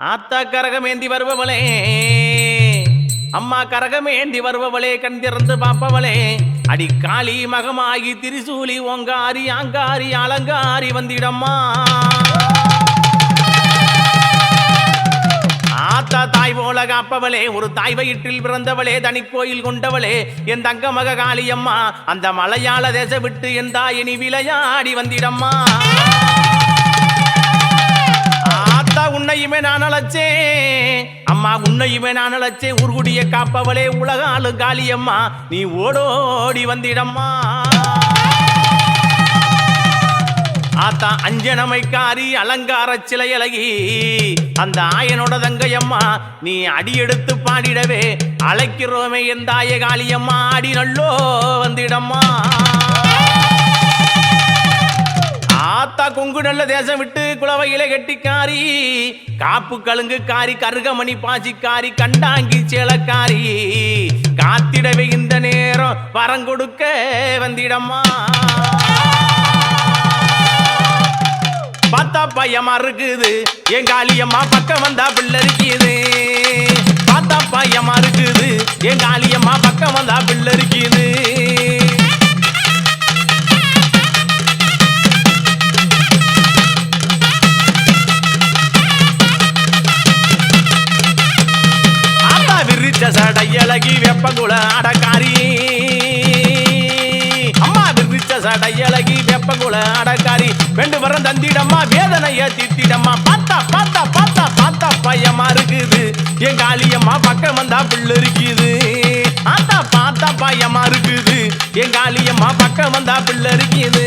ஆத்தா கரகமேந்தி வருபவளே. அம்மா கரகமேந்தி வருபவளே கண் திறந்து பார்ப்பவளே. அடி காளி மகமாகி திரிசூலி ஓங்காரி ஆங்காரி அலங்காரி வந்திடம்மா. ஆத்தா தாய் போல காப்பவளே ஒரு தாய் வயிற்றில் பிறந்தவளே தனி கோயில் கொண்டவளே. என் தங்க மக காளியம்மா அந்த மலையாள தேச விட்டு என் தாயினி விளையாடி வந்திடம்மா. ஆத்தா உன்னையுமே நான் அழைச்சேன். அம்மா உன்னையுமே நான் அழைச்சேன். உருகுடிய காப்பவளே உலக ஆளு காளியம்மா. நீ ஓடோடி வந்திடம்மா. ஆத்தா அஞ்சனமைக்காரி அலங்கார சிலையழகி அந்த ஆயனோட தங்கையம்மா நீ அடி எடுத்து பாடிடவே அழைக்கிறோமே என் தாய காளியம்மா அடி நல்லோ வந்திடம்மா. ஆத்தா கொங்கு நல்ல தேசம் விட்டு குளவையில கெட்டிக்காரி காப்பு கழுங்கு காரி கருகமணி பாசிக்காரி கண்டாங்கி சேலக்காரி காத்திடவே இந்த நேரம் வரங்கொடுக்க வந்திடம்மா. பார்த்தா பையமா இருக்குது என் காளியம்மா பக்கம் வந்தா பிள்ளை இருக்குது. பார்த்தா பையமா இருக்குது என் காளியம்மா பக்கம் வந்தா பிள்ளை இருக்குது. ஆத்தா விரிச்ச சடையழகி வெப்பகுல அடக்காரி. அம்மா விரிச்ச சடையழகி வெப்பகுல அடக்காரி. ரெண்டு வரம் தந்திடம்மா வேதனைய தித்திடம்மா பார்த்தா பார்த்தா பார்த்தா பார்த்தா பையமா இருக்குது. என் காளியம்மா பக்கம் வந்தா பிள்ளை இருக்குது ஆத்தா பார்த்தா பையமா இருக்குது. என் காளியம்மா பக்கம் வந்தா பிள்ளை இருக்குது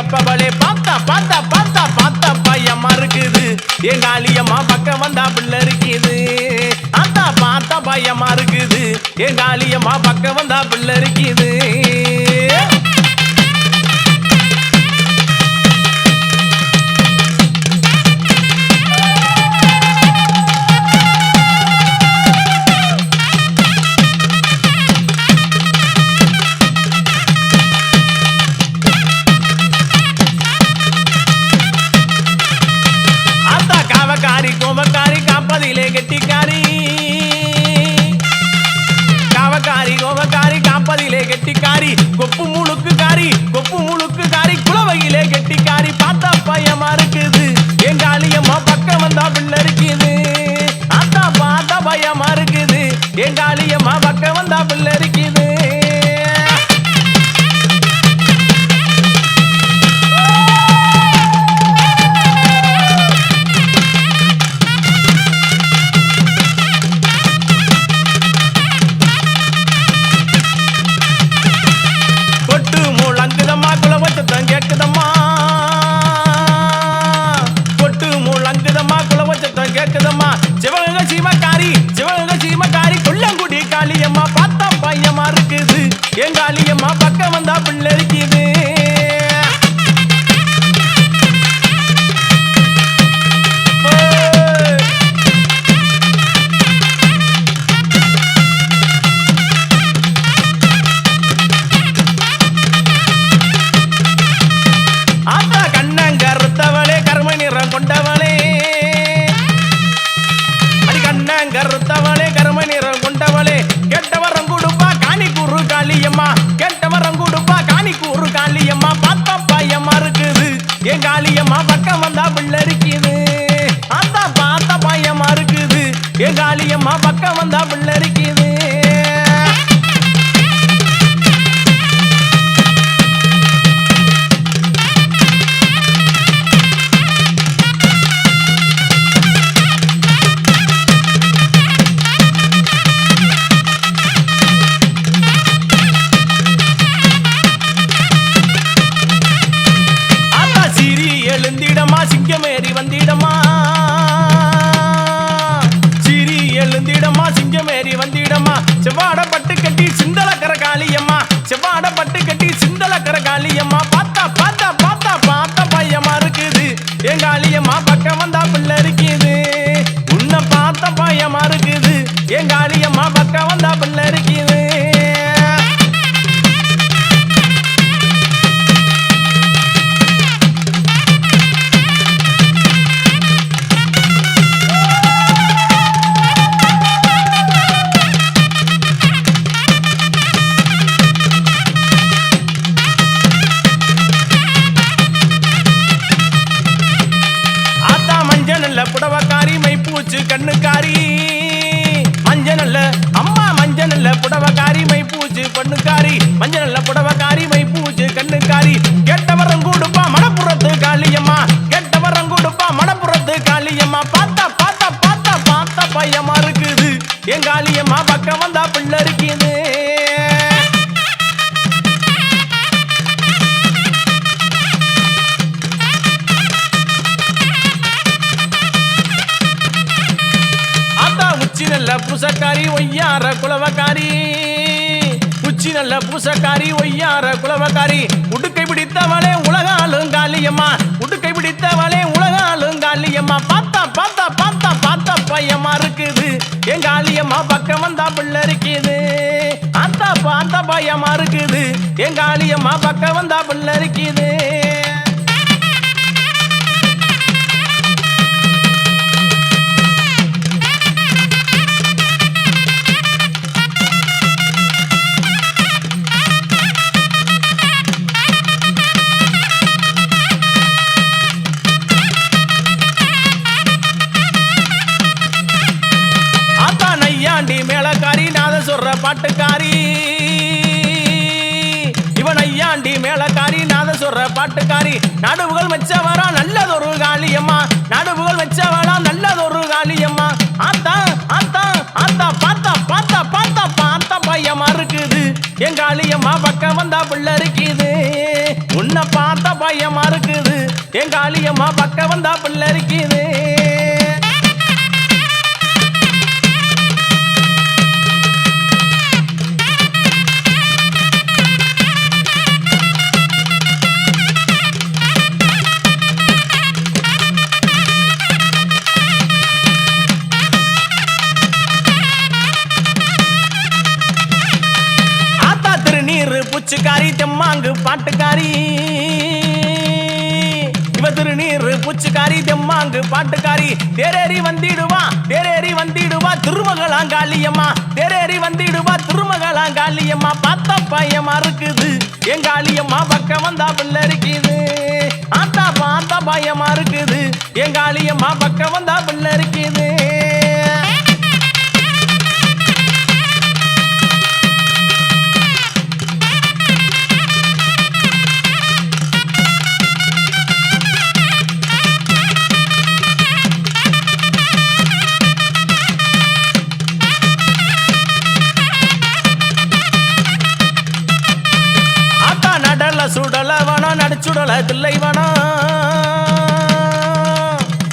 எப்பவளே பார்த்தா பார்த்தா பார்த்தா பார்த்தா பையம்மா இருக்குது. என் காளியம்மா பக்கம் வந்தா பிள்ளை இருக்குது. அத்தா பார்த்தா பையம்மா இருக்குது. என் காளியம்மா பக்கம் வந்தா பிள்ளை இருக்குது. காரி காப்பதிலே கெட்டிக்காரி கொப்பு முழுக்கு காரி கொப்பு முழுக்கு காரி குளவையிலே கெட்டிக்காரி பார்த்தா பையமா இருக்குது. எங்க அழியம்மா பக்கம் வந்தா பிள்ளை இருக்குது. அத்தா பார்த்தா பையமா இருக்குது. எங்க அழியம்மா பக்கம் வந்தா பிள்ளை எங்க என் பக்கம் வந்தா பிள்ளை செவ்வாட பட்டு கட்டி சிந்தலக்கர காளியம்மா. செவ்வாட பட்டு கட்டி சிந்தலக்கர காளியம்மா. குலவக்காரி. உச்சி நல்ல பூசக்காரி ஒய்யார குலவக்காரி. உடுக்கை பிடித்தவளே உலகாலும் காளியம்மா. உடுக்கை பிடித்தவளே உலகாலும் காளியம்மா. பார்த்தா பார்த்தா பார்த்தா பார்த்தா பையமா இருக்குது. என் காளியம்மா பக்கம் வந்தா பிள்ளை இருக்குது. பார்த்தா பார்த்தா பையமா இருக்குது. என் காளியம்மா பக்கம் வந்தா பிள்ளை இருக்குது. பாட்டுக்காரி. இவன் ஐயாண்டி மேலக்காரி நாத சொல்ற பாட்டுக்காரி. நடுவுகள் வச்சவரா நல்லதொரு காளியம்மா. நடுவுகள் வச்சவரா நல்லதொரு காளியம்மா. ஆத்தா ஆத்தா ஆத்தா பார்த்தா பார்த்தா பார்த்தா பார்த்தா பையமா இருக்குது. என் காளியம்மா பக்கம் வந்தா பிள்ளை இருக்குது. உன்னை பார்த்த பையமா இருக்குது. என் காளியம்மா பக்கம் வந்தா பிள்ளை இருக்குது. பூச்சிக்காரி தெம்மாங்கு பாட்டுக்காரி. இவ திருநீர் பூச்சிக்காரி தெம்மாங்கு பாட்டுக்காரி. தேரேறி வந்திடுவா தேரேறி வந்திடுவா திருமகளாங்காளியம்மா. தேரேறி வந்திடுவா திருமகளாங்காளியம்மா. பார்த்த பையமா இருக்குது. எங்காளியம்மா பக்கம் வந்தா பிள்ளை இருக்குது ஆத்தா பார்த்த பயமா இருக்குது. எங்காளியம்மா பக்கம் வந்தா பிள்ளை இருக்குது நடிச்சுடல தில்லை வனம்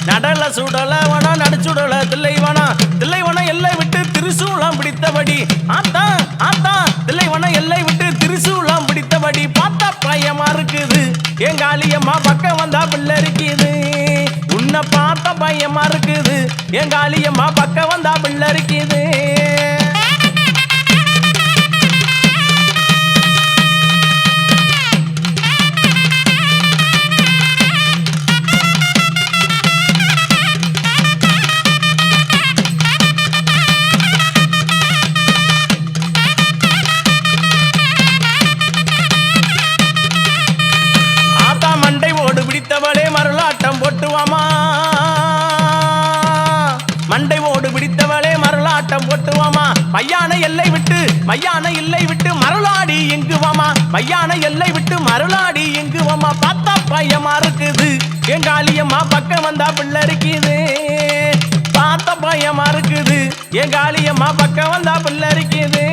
நடல சுடல வனம் நடிச்சுடல தில்லை வனம் தில்லை எல்லை விட்டு திரிசூலம் பிடித்தபடி. ஆத்தா ஆத்தா தில்லைவனா எல்லை விட்டு திரிசூலம் பிடித்தபடி. பார்த்தா பயமா இருக்குது. என் காளியம்மா பக்கம் வந்தா பிள்ளை இருக்குது. உன்னை பார்த்தா பயமா இருக்குது. என் காளியம்மா பக்கம் வந்தா பிள்ளை இருக்குது. ஆட்டம் போட்டுவாமா? மையான எல்லை விட்டு மையான எல்லை விட்டு மருளாடி எங்குவாமா மையான எல்லை விட்டு மருளாடி எங்குவாமா பார்த்தா பையமா இருக்குது. எங்காளியம்மா பக்கம் வந்தா பிள்ளை இருக்குது பார்த்த பையமா இருக்குது. எங்காளியம்மா பக்கம் வந்தா பிள்ளை இருக்குது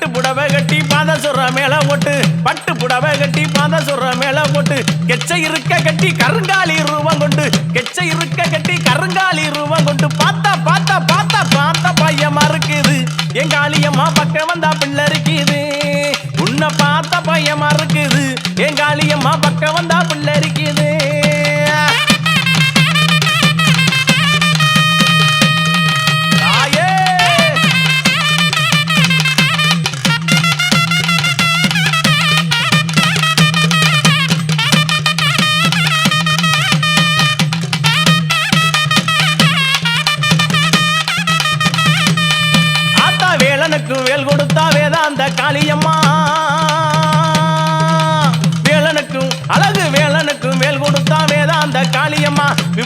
பட்டு புடவை கட்டி பாத சொல்ற மேல போட்டு பட்டு புடவை கட்டி பாத சொல்ற மேல போட்டு கெச்சை இருக்க கட்டி கருங்காலி ரூபம் கொண்டு கெச்சை இருக்க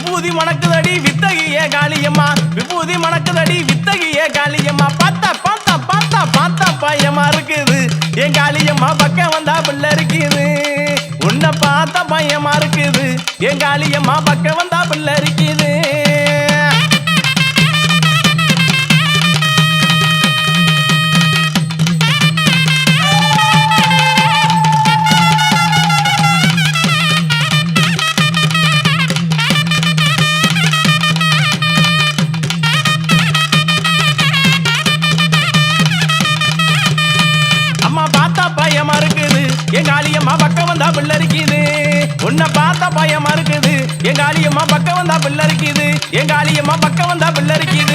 விபூதி மணக்குதடி வித்தகிய காளியம்மா. விபூதி மணக்குதடி வித்தகிய காளியம்மா. பார்த்தா பார்த்தா பார்த்தா பார்த்தா பையமா இருக்குது. என் காளியம்மா பக்கம் வந்தா பிள்ளை இருக்குது. உன்னை பார்த்தா பையமா இருக்குது. என் காளியம்மா பக்கம் வந்தா பிள்ளை இருக்குது. என் காலியம்மா பக்கம் வந்தா பிள்ளை இருக்குது